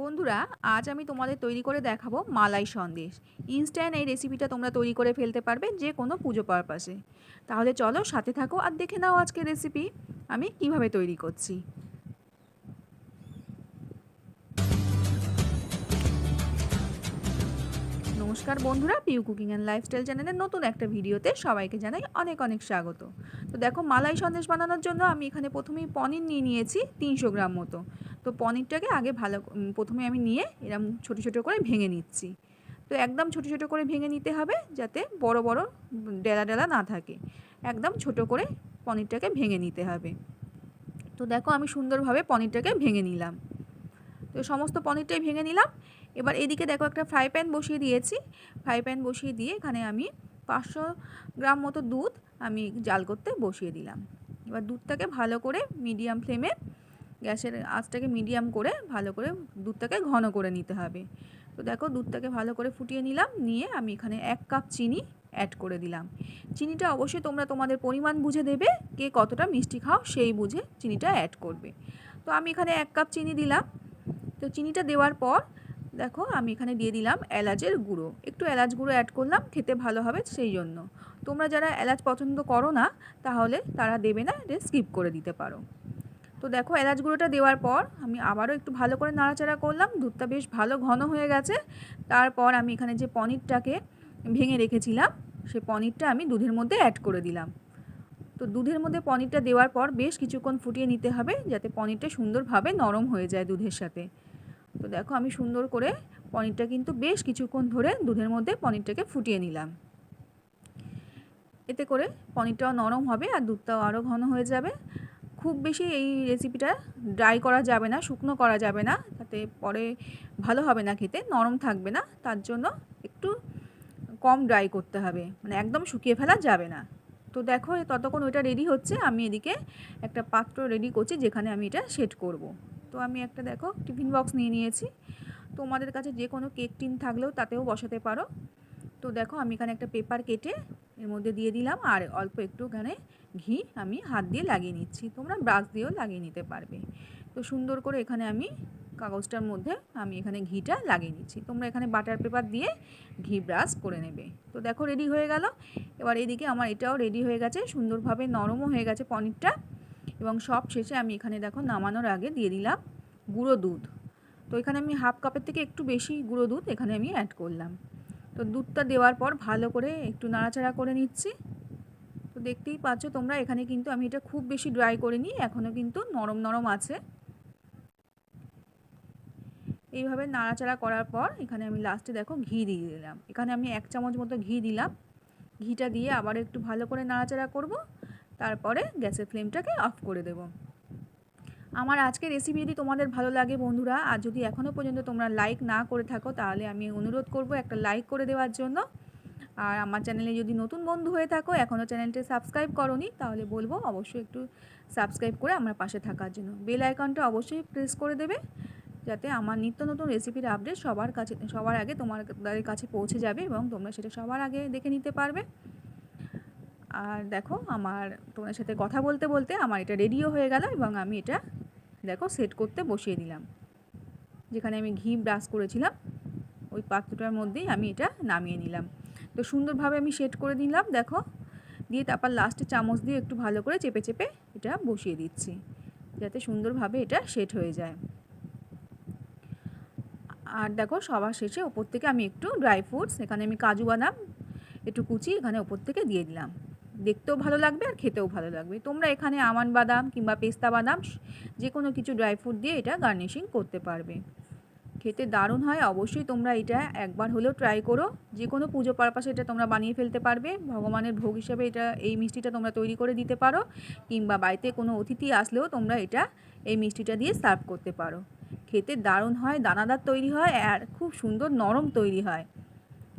বন্ধুরা, আজ আমি তোমাদের তৈরি করে দেখাবো মালাই সন্দেশ। ইনস্ট্যান্ট এই রেসিপিটা তোমরা তৈরি করে ফেলতে পারবে যে কোনো পুজো পারপাসে তাহলে চলো সাথে থাকো আর দেখে নাও আজকে রেসিপি আমি কীভাবে তৈরি করছি। নমস্কার বন্ধুরা পিউ কুকিং অ্যান্ড লাইফস্টাইল চ্যানেলের নতুন একটা ভিডিওতে সবাইকে জানাই অনেক অনেক স্বাগত। তো দেখো, মালাই সন্দেশ বানানোর জন্য আমি এখানে প্রথমেই পনির নিয়ে নিয়েছি তিনশো গ্রাম মতো। তো পনিরটাকে আগে ভালো প্রথমে আমি নিয়ে এরম ছোটো ছোটো করে ভেঙে নিচ্ছি। তো একদম ছোটো ছোটো করে ভেঙে নিতে হবে যাতে বড় বড় ডেলা ডেলা না থাকে। একদম ছোট করে পনিরটাকে ভেঙে নিতে হবে। তো দেখো, আমি সুন্দরভাবে পনিরটাকে ভেঙে নিলাম। তো সমস্ত পনিরটাই ভেঙে নিলাম। এবার এদিকে দেখো একটা ফ্রাই প্যান বসিয়ে দিয়েছি। ফ্রাই প্যান বসিয়ে দিয়ে এখানে আমি পাঁচশো গ্রাম মতো দুধ আমি জাল করতে বসিয়ে দিলাম। এবার দুধটাকে ভালো করে মিডিয়াম ফ্লেমে গ্যাসের আঁচটাকে মিডিয়াম করে ভালো করে দুধটাকে ঘন করে নিতে হবে। তো দেখো দুধটাকে ভালো করে ফুটিয়ে নিলাম, নিয়ে আমি এখানে এক কাপ চিনি অ্যাড করে দিলাম। চিনিটা অবশ্যই তোমরা তোমাদের পরিমাণ বুঝে দেবে, কে কতটা মিষ্টি খাও সেই বুঝে চিনিটা অ্যাড করবে। তো আমি এখানে এক কাপ চিনি দিলাম। তো চিনিটা দেওয়ার পর, দেখো আমি এখানে দিয়ে দিলাম এলাচের গুঁড়ো। একটু এলাচ গুঁড়ো অ্যাড করলাম, খেতে ভালো হবে সেই জন্য। তোমরা যারা এলাচ পছন্দ করো না, তাহলে তারা দেবে না, এটা স্কিপ করে দিতে পারো। তো দেখো এলাচ গুঁড়োটা দেওয়ার পর, আমি আবারও একটু ভালো করে নাড়াচাড়া করলাম, দুধটা বেশ ভালো ঘন হয়ে গেছে। তারপর আমি এখানে যে পনিরটাকে ভেঙে রেখেছিলাম, সে পনিরটা আমি দুধের মধ্যে অ্যাড করে দিলাম। তো দুধের মধ্যে পনিরটা দেওয়ার পর বেশ কিছুক্ষণ ফুটিয়ে নিতে হবে যাতে পনিরটা সুন্দরভাবে নরম হয়ে যায় দুধের সাথে। তো দেখো আমি সুন্দর করে পনিরটা কিন্তু বেশ কিছুক্ষণ ধরে দুধের মধ্যে পনিরটাকে ফুটিয়ে নিলাম। এতে করে পনিরটাও নরম হবে আর দুধটাও আরও ঘন হয়ে যাবে। খুব বেশি এই রেসিপিটা ড্রাই করা যাবে না, শুকনো করা যাবে না, তাতে পরে ভালো হবে না খেতে, নরম থাকবে না, তার জন্য একটু কম ড্রাই করতে হবে। মানে একদম শুকিয়ে ফেলা যাবে না। তো দেখো ততক্ষণ ওইটা রেডি হচ্ছে। আমি এদিকে একটা পাত্র রেডি করছি, যেখানে আমি এটা সেট করব। তো আমি একটা দেখো, টিফিন বক্স নিয়ে নিয়েছি। তোমাদের কাছে যে কোনো কেক টিন থাকলেও তাতেও বসাতে পারো। তো দেখো, আমি এখানে একটা পেপার কেটে এর মধ্যে দিয়ে দিলাম, আর অল্প একটু এখানে ঘি আমি হাত দিয়ে লাগিয়ে নিচ্ছি। তোমরা ব্রাশ দিয়েও লাগিয়ে নিতে পারবে। তো সুন্দর করে এখানে আমি কাগজটার মধ্যে আমি এখানে ঘিটা লাগিয়ে নিচ্ছি তোমরা এখানে বাটার পেপার দিয়ে ঘি ব্রাশ করে নেবে। তো দেখো রেডি হয়ে গেল। এবার এদিকে আমার এটাও রেডি হয়ে গেছে। সুন্দরভাবে নরমও হয়ে গেছে পনিরটা। এবং সব শেষে আমি এখানে দেখো নামানোর আগে দিয়ে দিলাম গুঁড়ো দুধ। তো এখানে আমি হাফ কাপের থেকে একটু বেশি গুঁড়ো দুধ এখানে আমি অ্যাড করলাম। তো দুধটা দেওয়ার পর ভালো করে একটু নাড়াচাড়া করে নিচ্ছি। তো দেখতেই পাচ্ছ তোমরা এখানে কিন্তু আমি এটা খুব বেশি ড্রাই করিনি। এখনও কিন্তু নরম নরম আছে। এইভাবে নাড়াচাড়া করার পর এখানে আমি লাস্টে দেখো ঘি দিয়ে দিলাম। এখানে আমি এক চামচ মতো ঘি দিলাম। ঘিটা দিয়ে আবার একটু ভালো করে নাড়াচাড়া করব। তারপরে গ্যাসের ফ্লেমটাকে অফ করে দেব। আমার আজকের রেসিপি যদি তোমাদের ভালো লাগে বন্ধুরা, আর যদি এখনও পর্যন্ত তোমরা লাইক না করে থাকো, তাহলে আমি অনুরোধ করব একটা লাইক করে দেওয়ার জন্য। আর আমার চ্যানেলে যদি নতুন বন্ধু হয়ে থাকো এখনও চ্যানেলটি সাবস্ক্রাইব করনি, তাহলে বলব অবশ্যই একটু সাবস্ক্রাইব করে আমার পাশে থাকার জন্য। বেল আইকনটা অবশ্যই প্রেস করে দেবে। যাতে আমার নিত্য নতুন রেসিপির আপডেট সবার কাছে, সবার আগে তোমাদের কাছে পৌঁছে যাবে এবং তোমরা সেটা সবার আগে দেখে নিতে পারবে। আর দেখো, আমার তোমার সাথে কথা বলতে বলতে আমার এটা রেডিও হয়ে গেল এবং আমি এটা দেখো সেট করতে বসিয়ে দিলাম। যেখানে আমি ঘি ব্রাশ করেছিলাম, ওই পাত্রটার মধ্যেই আমি এটা নামিয়ে নিলাম। তো সুন্দরভাবে আমি সেট করে দিলাম দেখো। দিয়ে তারপর লাস্টে চামচ দিয়ে একটু ভালো করে চেপে চেপে এটা বসিয়ে দিচ্ছি, যাতে সুন্দরভাবে এটা সেট হয়ে যায়। আর দেখো, সবার শেষে ওপর থেকে আমি একটু ড্রাই ফ্রুটস এখানে আমি কাজু বাদাম, একটু কুচি এখানে ওপর থেকে দিয়ে দিলাম। দেখতেও ভালো লাগবে আর খেতেও ভালো লাগবে। তোমরা এখানে আমান বাদাম কিংবা পেস্তা বাদাম যে কোনো কিছু ড্রাই ফ্রুট দিয়ে এটা গার্নিশিং করতে পারবে। খেতে দারুণ হয়, অবশ্যই তোমরা এটা একবার হলেও ট্রাই করো। যে কোনো পুজো পারপাসে এটা তোমরা বানিয়ে ফেলতে পারবে। ভগবানের ভোগ হিসাবে এটা, এই মিষ্টিটা তোমরা তৈরি করে দিতে পারো। কিংবা বাড়িতে কোনো অতিথি আসলেও তোমরা এটা, এই মিষ্টিটা দিয়ে সার্ভ করতে পারো। খেতে দারুণ হয়, দানাদার তৈরি হয় আর খুব সুন্দর নরম তৈরি হয়।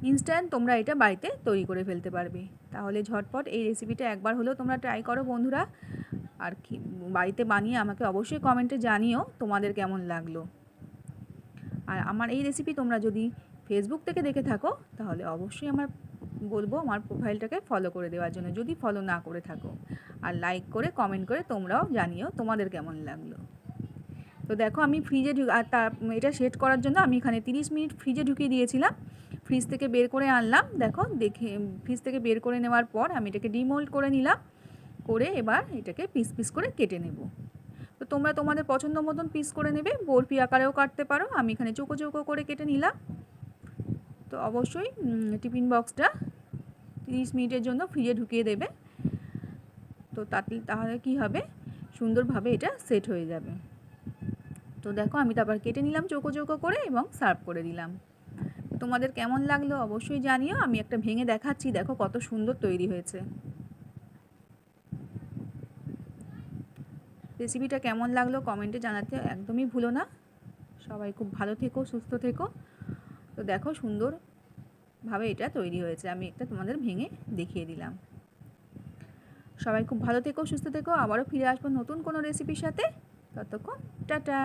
ইনস্ট্যান্ট তোমরা এটা বাড়িতে তৈরি করে ফেলতে পারবে। তাহলে ঝটপট এই রেসিপিটা একবার হলেও তোমরা ট্রাই করো বন্ধুরা। আর কি, বাড়িতে বানিয়ে আমাকে অবশ্যই কমেন্টে জানিও তোমাদের কেমন লাগল। আর আমার এই রেসিপি তোমরা যদি ফেসবুক থেকে দেখে থাকো, তাহলে অবশ্যই আমার বলব আমার প্রোফাইলটাকে ফলো করে দেওয়ার জন্য। যদি ফলো না করে থাকো, আর লাইক করে কমেন্ট করে তোমরাও জানিও তোমাদের কেমন লাগল। তো দেখো আমি ফ্রিজে আর তার এটা সেট করার জন্য আমি এখানে তিরিশ মিনিট ফ্রিজে ঢুকিয়ে দিয়েছিলাম। ফ্রিজ থেকে বের করে আনলাম, দেখো, দেখে ফ্রিজ থেকে বের করে নেওয়ার পর আমি এটাকে ডিমোল্ড করে নিলাম, করে এবার এটাকে পিস পিস করে কেটে নেব। তো তোমরা তোমাদের পছন্দ মতন পিস করে নেবে, বরফি আকারেও কাটতে পারো। আমি এখানে চৌকো চৌকো করে কেটে নিলাম। তো অবশ্যই টিফিন বক্সটা তিরিশ মিনিটের জন্য ফ্রিজে ঢুকিয়ে দেবে। তো তাতে, তাহলে কী হবে? সুন্দরভাবে এটা সেট হয়ে যাবে। তো দেখো, আমি তারপর কেটে নিলাম চৌকো চৌকো করে এবং সার্ভ করে দিলাম। তোমাদের কেমন লাগল অবশ্যই জানিও, আমি একটা ভেঙে দেখাচ্ছি, দেখো কত সুন্দর তৈরি হয়েছে। রেসিপিটা কেমন লাগল কমেন্টে জানাতে একদমই ভুলো না। সবাই খুব ভালো থেকো, সুস্থ থেকো। তো দেখো, সুন্দরভাবে এটা তৈরি হয়েছে, আমি একটা তোমাদের ভেঙে দেখিয়ে দিলাম। সবাই খুব ভালো থেকো, সুস্থ থেকো, আবারও ফিরে আসব নতুন কোনো রেসিপির সাথে। ততক্ষণ টাটা!